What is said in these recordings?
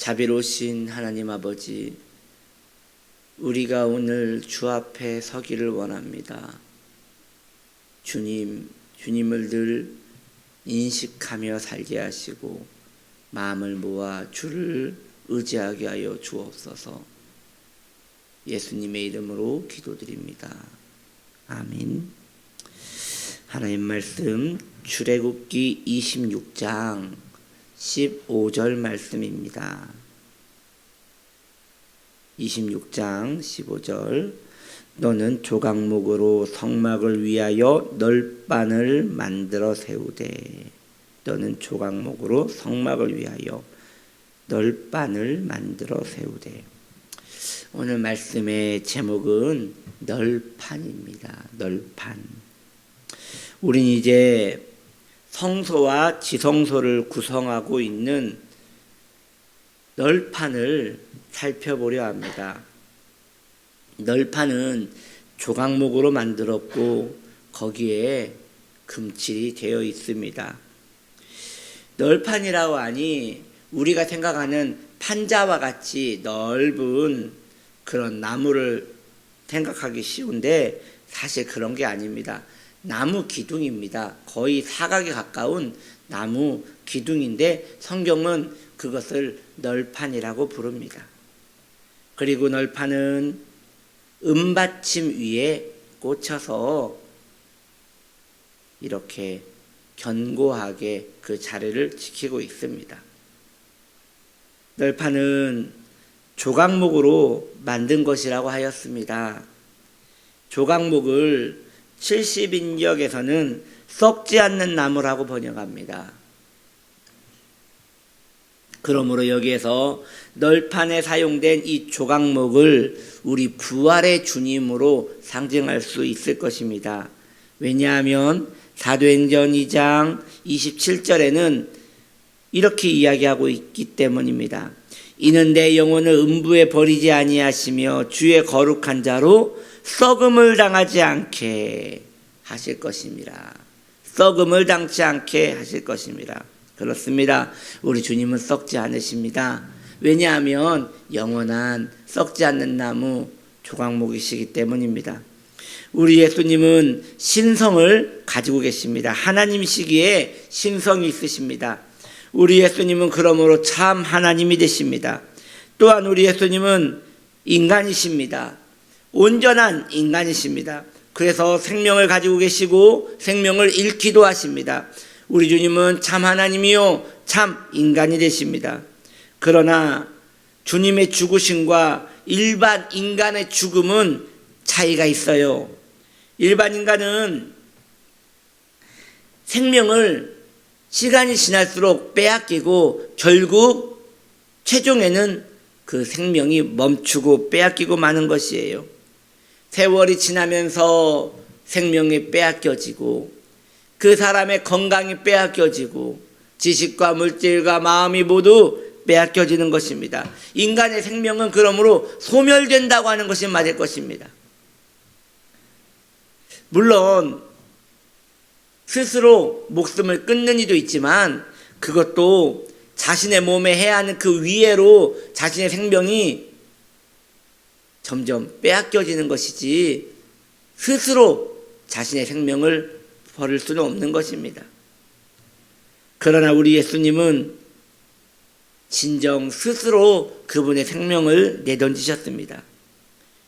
자비로우신 하나님 아버지, 우리가 오늘 주 앞에 서기를 원합니다. 주님, 주님을 늘 인식하며 살게 하시고 마음을 모아 주를 의지하게 하여 주옵소서. 예수님의 이름으로 기도드립니다. 아멘. 하나님 말씀 출애굽기 26장 15절 말씀입니다. 26장 15절 너는 조각목으로 성막을 위하여 널판을 만들어 세우되 너는 조각목으로 성막을 위하여 널판을 만들어 세우되 오늘 말씀의 제목은 널판입니다. 널판. 우린 이제 성소와 지성소를 구성하고 있는 널판을 살펴보려 합니다. 널판은 조각목으로 만들었고 거기에 금칠이 되어 있습니다. 널판이라고 하니 우리가 생각하는 판자와 같이 넓은 그런 나무를 생각하기 쉬운데 사실 그런 게 아닙니다. 나무 기둥입니다. 거의 사각에 가까운 나무 기둥인데 성경은 그것을 널판이라고 부릅니다. 그리고 널판은 은받침 위에 꽂혀서 이렇게 견고하게 그 자리를 지키고 있습니다. 널판은 조각목으로 만든 것이라고 하였습니다. 조각목을 70인역에서는 썩지 않는 나무라고 번역합니다. 그러므로 여기에서 널판에 사용된 이 조각목을 우리 부활의 주님으로 상징할 수 있을 것입니다. 왜냐하면 사도행전 2장 27절에는 이렇게 이야기하고 있기 때문입니다. 이는 내 영혼을 음부에 버리지 아니하시며 주의 거룩한 자로 썩음을 당하지 않게 하실 것입니다. 썩음을 당치 않게 하실 것입니다. 그렇습니다. 우리 주님은 썩지 않으십니다. 왜냐하면 영원한 썩지 않는 나무 조각목이시기 때문입니다. 우리 예수님은 신성을 가지고 계십니다. 하나님이시기에 신성이 있으십니다. 우리 예수님은 그러므로 참 하나님이 되십니다. 또한 우리 예수님은 인간이십니다. 온전한 인간이십니다. 그래서 생명을 가지고 계시고 생명을 잃기도 하십니다. 우리 주님은 참 하나님이요, 참 인간이 되십니다. 그러나 주님의 죽으심과 일반 인간의 죽음은 차이가 있어요. 일반 인간은 생명을 시간이 지날수록 빼앗기고 결국 최종에는 그 생명이 멈추고 빼앗기고 마는 것이에요. 세월이 지나면서 생명이 빼앗겨지고 그 사람의 건강이 빼앗겨지고 지식과 물질과 마음이 모두 빼앗겨지는 것입니다. 인간의 생명은 그러므로 소멸된다고 하는 것이 맞을 것입니다. 물론 스스로 목숨을 끊는 이도 있지만 그것도 자신의 몸에 해야 하는 그 위해로 자신의 생명이 점점 빼앗겨지는 것이지 스스로 자신의 생명을 버릴 수는 없는 것입니다. 그러나 우리 예수님은 진정 스스로 그분의 생명을 내던지셨습니다.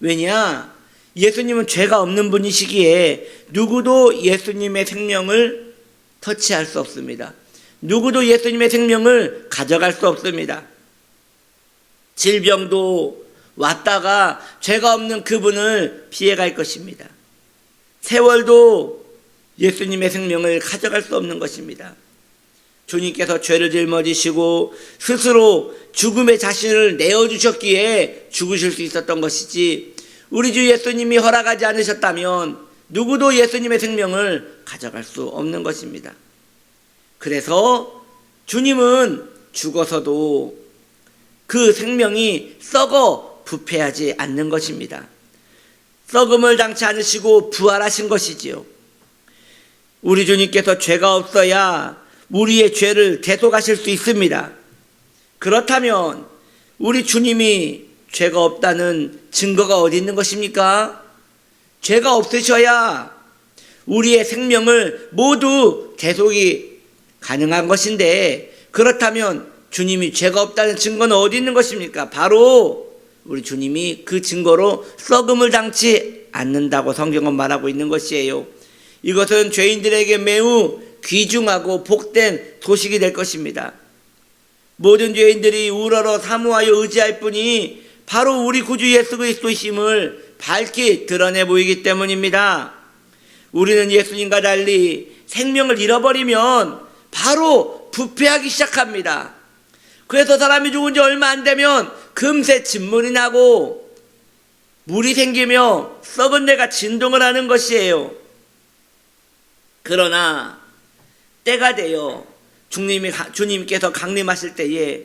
왜냐? 예수님은 죄가 없는 분이시기에 누구도 예수님의 생명을 터치할 수 없습니다. 누구도 예수님의 생명을 가져갈 수 없습니다. 질병도 왔다가 죄가 없는 그분을 피해갈 것입니다. 세월도 예수님의 생명을 가져갈 수 없는 것입니다. 주님께서 죄를 짊어지시고 스스로 죽음의 자신을 내어주셨기에 죽으실 수 있었던 것이지 우리 주 예수님이 허락하지 않으셨다면 누구도 예수님의 생명을 가져갈 수 없는 것입니다. 그래서 주님은 죽어서도 그 생명이 썩어 부패하지 않는 것입니다. 썩음을 당치 않으시고 부활하신 것이지요. 우리 주님께서 죄가 없어야 우리의 죄를 대속하실 수 있습니다. 그렇다면 우리 주님이 죄가 없다는 증거가 어디 있는 것입니까? 죄가 없으셔야 우리의 생명을 모두 계속이 가능한 것인데 그렇다면 주님이 죄가 없다는 증거는 어디 있는 것입니까? 바로 우리 주님이 그 증거로 썩음을 당치 않는다고 성경은 말하고 있는 것이에요. 이것은 죄인들에게 매우 귀중하고 복된 소식이 될 것입니다. 모든 죄인들이 우러러 사모하여 의지할 뿐이 바로 우리 구주 예수 그리스도이심을 밝히 드러내 보이기 때문입니다. 우리는 예수님과 달리 생명을 잃어버리면 바로 부패하기 시작합니다. 그래서 사람이 죽은 지 얼마 안 되면 금세 진물이 나고 물이 생기며 썩은 데가 진동을 하는 것이에요. 그러나 때가 되어 주님이, 주님께서 강림하실 때에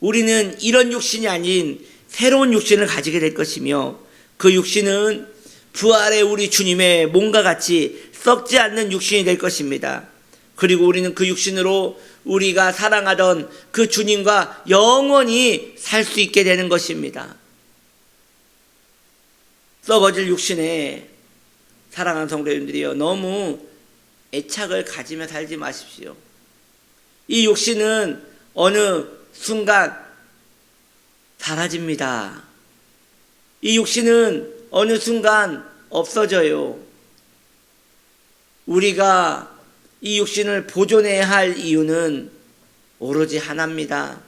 우리는 이런 육신이 아닌 새로운 육신을 가지게 될 것이며 그 육신은 부활의 우리 주님의 몸과 같이 썩지 않는 육신이 될 것입니다. 그리고 우리는 그 육신으로 우리가 사랑하던 그 주님과 영원히 살 수 있게 되는 것입니다. 썩어질 육신에 사랑하는 성도님들이여 너무 애착을 가지며 살지 마십시오. 이 육신은 어느 순간 사라집니다. 이 육신은 어느 순간 없어져요. 우리가 이 육신을 보존해야 할 이유는 오로지 하나입니다.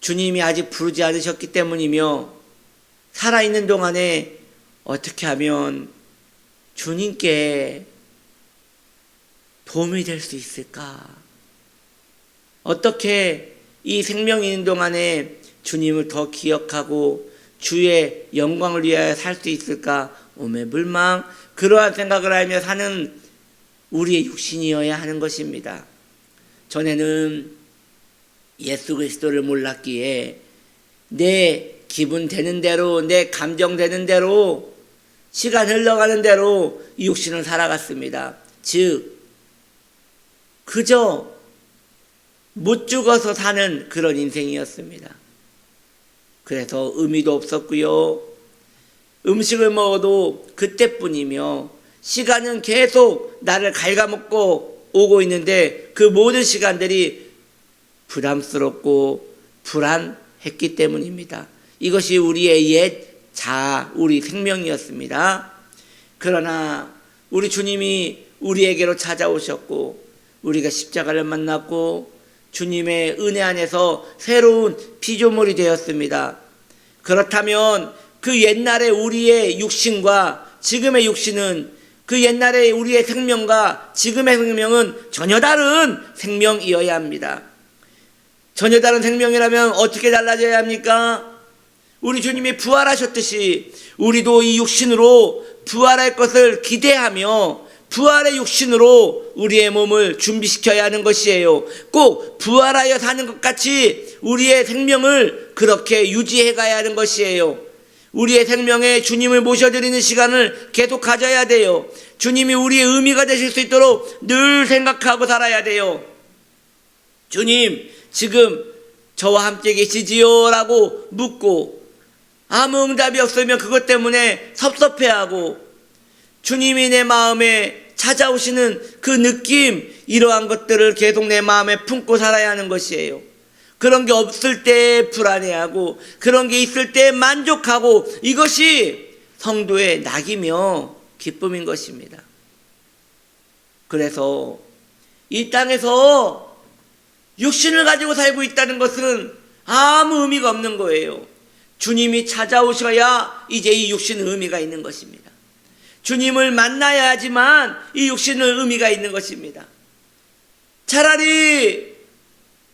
주님이 아직 부르지 않으셨기 때문이며 살아있는 동안에 어떻게 하면 주님께 도움이 될 수 있을까? 어떻게 이 생명이 있는 동안에 주님을 더 기억하고 주의 영광을 위하여 살 수 있을까? 오매불망 그러한 생각을 하며 사는 우리의 육신이어야 하는 것입니다. 전에는 예수 그리스도를 몰랐기에 내 기분 되는 대로 내 감정 되는 대로 시간 흘러가는 대로 이 육신을 살아갔습니다. 즉 그저 못 죽어서 사는 그런 인생이었습니다. 그래서 의미도 없었고요. 음식을 먹어도 그때뿐이며 시간은 계속 나를 갉아먹고 오고 있는데 그 모든 시간들이 부담스럽고 불안했기 때문입니다. 이것이 우리의 옛 자, 우리 생명이었습니다. 그러나 우리 주님이 우리에게로 찾아오셨고 우리가 십자가를 만났고 주님의 은혜 안에서 새로운 피조물이 되었습니다. 그렇다면 그 옛날의 우리의 육신과 지금의 육신은 그 옛날의 우리의 생명과 지금의 생명은 전혀 다른 생명이어야 합니다. 전혀 다른 생명이라면 어떻게 달라져야 합니까? 우리 주님이 부활하셨듯이 우리도 이 육신으로 부활할 것을 기대하며 부활의 육신으로 우리의 몸을 준비시켜야 하는 것이에요. 꼭 부활하여 사는 것 같이 우리의 생명을 그렇게 유지해 가야 하는 것이에요. 우리의 생명에 주님을 모셔드리는 시간을 계속 가져야 돼요. 주님이 우리의 의미가 되실 수 있도록 늘 생각하고 살아야 돼요. 주님, 지금 저와 함께 계시지요? 라고 묻고 아무 응답이 없으면 그것 때문에 섭섭해하고 주님이 내 마음에 찾아오시는 그 느낌, 이러한 것들을 계속 내 마음에 품고 살아야 하는 것이에요. 그런 게 없을 때 불안해하고, 그런 게 있을 때 만족하고, 이것이 성도의 낙이며 기쁨인 것입니다. 그래서 이 땅에서 육신을 가지고 살고 있다는 것은 아무 의미가 없는 거예요. 주님이 찾아오셔야 이제 이 육신은 의미가 있는 것입니다. 주님을 만나야 하지만 이 육신은 의미가 있는 것입니다. 차라리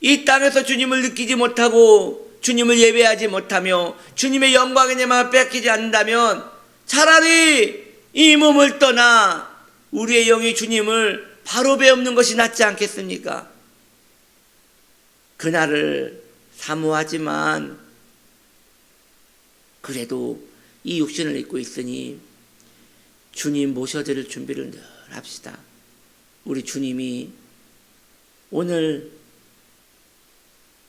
이 땅에서 주님을 느끼지 못하고 주님을 예배하지 못하며 주님의 마음을 뺏기지 않는다면 차라리 이 몸을 떠나 우리의 영이 주님을 바로 배우는 것이 낫지 않겠습니까? 그날을 사모하지만 그래도 이 육신을 입고 있으니 주님 모셔드릴 준비를 늘 합시다. 우리 주님이 오늘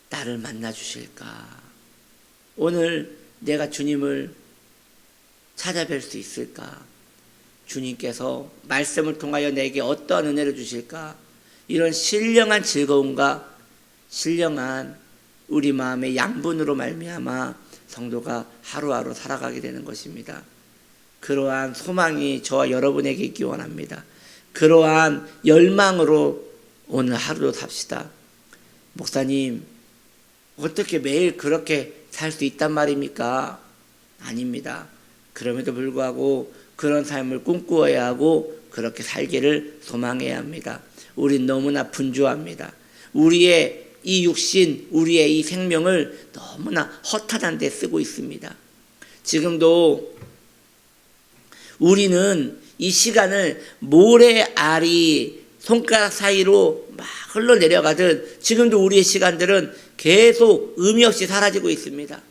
나를 만나 주실까? 오늘 내가 주님을 찾아뵐 수 있을까? 주님께서 말씀을 통하여 내게 어떠한 은혜를 주실까? 이런 신령한 즐거움과 신령한 우리 마음의 양분으로 말미암아 성도가 하루하루 살아가게 되는 것입니다. 그러한 소망이 저와 여러분에게 있기 원합니다. 그러한 열망으로 오늘 하루도 삽시다. 목사님, 어떻게 매일 그렇게 살 수 있단 말입니까? 아닙니다. 그럼에도 불구하고 그런 삶을 꿈꾸어야 하고 그렇게 살기를 소망해야 합니다. 우린 너무나 분주합니다. 우리의 이 육신, 우리의 이 생명을 너무나 허탄한 데 쓰고 있습니다. 지금도 우리는 이 시간을 모래알이 손가락 사이로 막 흘러내려가듯 지금도 우리의 시간들은 계속 의미 없이 사라지고 있습니다.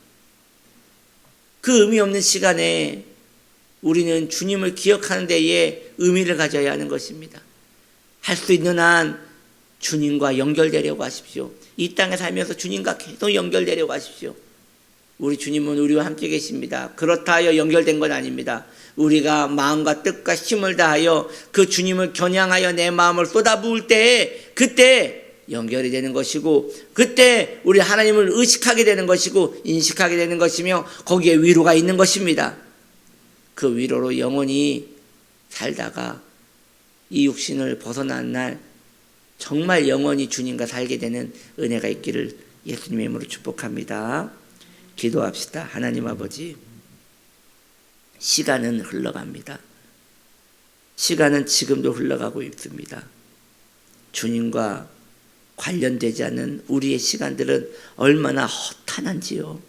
그 의미 없는 시간에 우리는 주님을 기억하는 데에 의미를 가져야 하는 것입니다. 할 수 있는 한 주님과 연결되려고 하십시오. 이 땅에 살면서 주님과 계속 연결되려고 하십시오. 우리 주님은 우리와 함께 계십니다. 그렇다 하여 연결된 건 아닙니다. 우리가 마음과 뜻과 힘을 다하여 그 주님을 겨냥하여 내 마음을 쏟아부을 때에 그때 연결이 되는 것이고 그때 우리 하나님을 의식하게 되는 것이고 인식하게 되는 것이며 거기에 위로가 있는 것입니다. 그 위로로 영원히 살다가 이 육신을 벗어난 날 정말 영원히 주님과 살게 되는 은혜가 있기를 예수님의 이름으로 축복합니다. 기도합시다. 하나님 아버지, 시간은 흘러갑니다. 시간은 지금도 흘러가고 있습니다. 주님과 관련되지 않는 우리의 시간들은 얼마나 허탄한지요.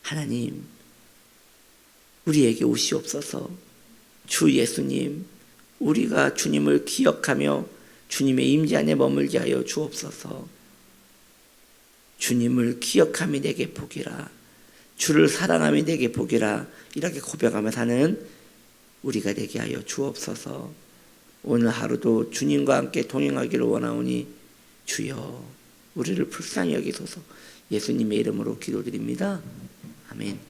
하나님, 우리에게 오시옵소서. 주 예수님, 우리가 주님을 기억하며 주님의 임재 안에 머물게 하여 주옵소서. 주님을 기억함이 내게 복이라. 주를 사랑함이 내게 복이라. 이렇게 고백하며 사는 우리가 되게 하여 주옵소서. 오늘 하루도 주님과 함께 동행하기를 원하오니 주여 우리를 불쌍히 여기소서. 예수님의 이름으로 기도드립니다. 아멘.